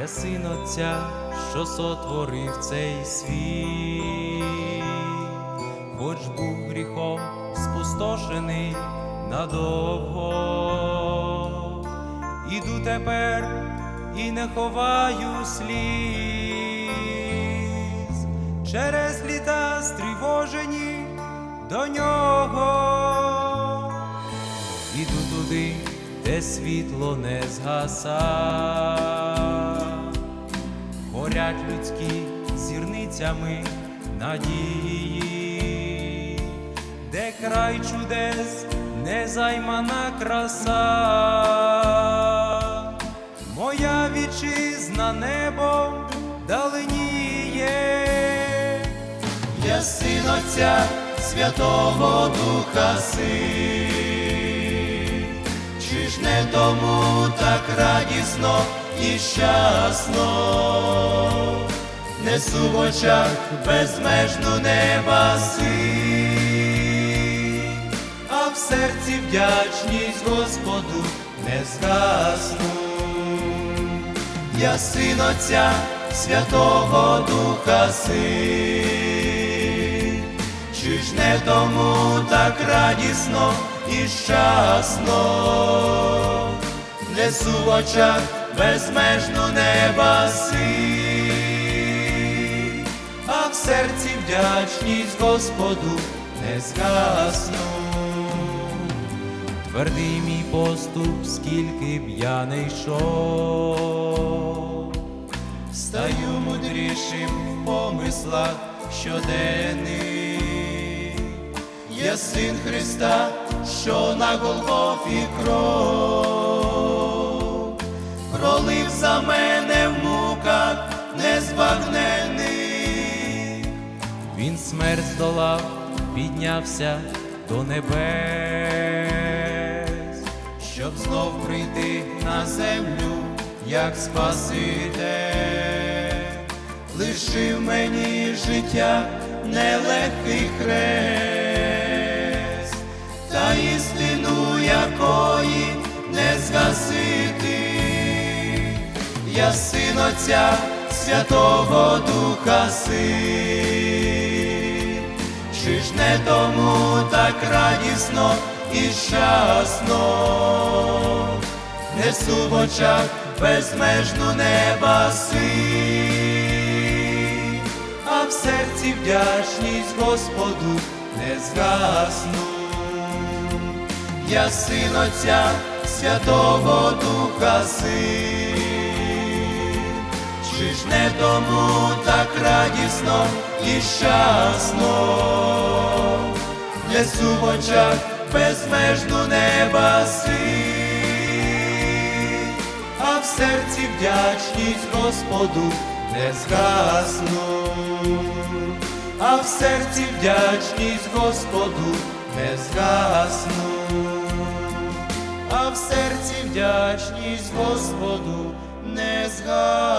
я син Отця, що сотворив цей світ, хоч був гріхом спустошений надовго, іду тепер і не ховаю сліз, через літа стривожені до нього. Іду туди, де світло не згаса, горять людські зірницями надії, де край чудес незаймана краса, моя вітчизна небом далиніє. Я син Отця Святого Духа син, чи ж не тому так радісно і щасно, несу в очах безмежну неба а в серці вдячність Господу не згасну. Я син Отця Святого Духа син, чи ж не тому так радісно і щасно, несу в очах безмежну неба син, а в серці вдячність Господу не згасну. Твердий мій поступ, скільки б я не йшов, стаю мудрішим в помислах щоденних. Я син Христа, що на Голгофі кров, смерть здолав, піднявся до небес, щоб знов прийти на землю, як Спаситель, лишив мені життя нелегкий хрест, та істину якої не згасити. Я син Отця Святого Духа син, чи ж не тому так радісно і щасно, несу в очах безмежну неба син, а в серці вдячність Господу не згасну. Я син Отця Святого Духа син, ж не тому так радісно і щасно, несу в очах безмежну неба син, а в серці вдячність Господу не згасну, а в серці вдячність Господу не згасну, а в серці вдячність Господу не згасну.